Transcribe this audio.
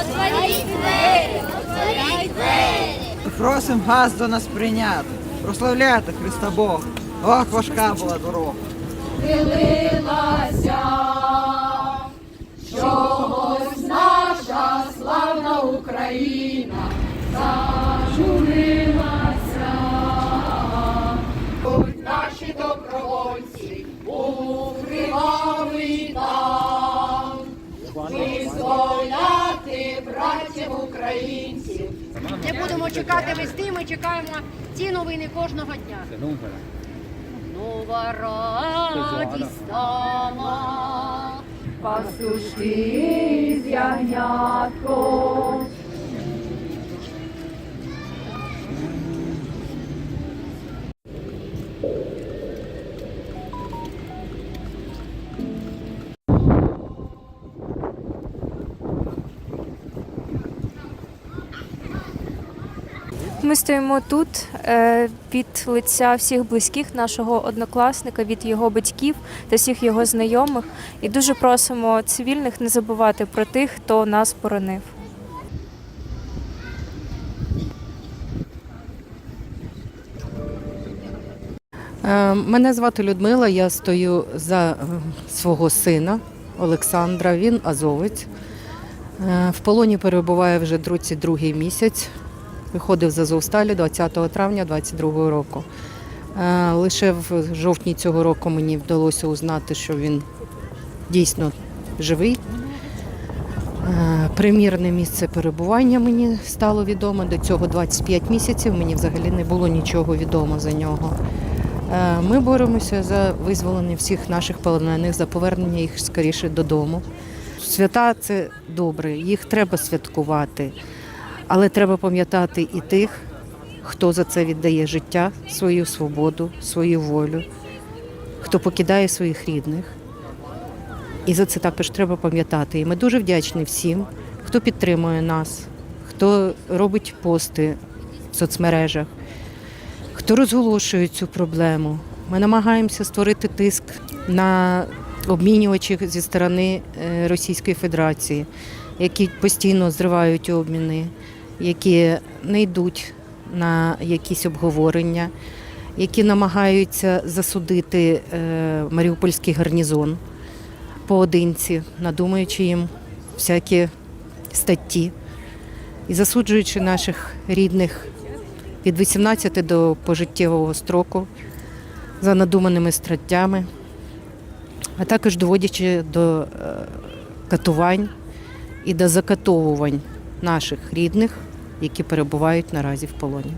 Отворіть двері, отворіть двері. Просим вас до нас прийняти, прославляти Христа Бог. Ох, важка була дорога. Хилилася чогось наша славна Україна зажурилася, будь наші добровольці. Українців. Не будемо чекати весни, ми чекаємо ці новини кожного дня. Нова радість стала, Пастушки з ягнятком. Ми стоїмо тут е, від лиця всіх близьких нашого однокласника, від його батьків та всіх його знайомих, і дуже просимо цивільних не забувати про тих, хто нас боронив. Е, Мене звати Людмила, я стою за е, свого сина Олександра. Він азовець. В полоні перебуває вже 32-й місяць. Виходив з Азовсталі 20 травня 22 року. Е, Лише в жовтні цього року мені вдалося узнати, що він дійсно живий. Е, Примірне місце перебування мені стало відомо. До цього 25 місяців мені взагалі не було нічого відомо за нього. Е, Ми боремося за визволення всіх наших полонених, за повернення їх скоріше додому. Свята це добре, їх треба святкувати, але треба пам'ятати і тих, хто за це віддає життя, свою свободу, свою волю, хто покидає своїх рідних. І за це також треба пам'ятати. І ми дуже вдячні всім, хто підтримує нас, хто робить пости в соцмережах, хто розголошує цю проблему. Ми намагаємося створити тиск на обмінювачів зі сторони е, Російської Федерації, які постійно зривають обміни, які не йдуть на якісь обговорення, які намагаються засудити е, Маріупольський гарнізон поодинці, надумуючи їм всякі статті і засуджуючи наших рідних від 18 до пожиттєвого строку за надуманими статтями, а також доводячи до е, катувань і до закатовувань наших рідних, які перебувають наразі в полоні.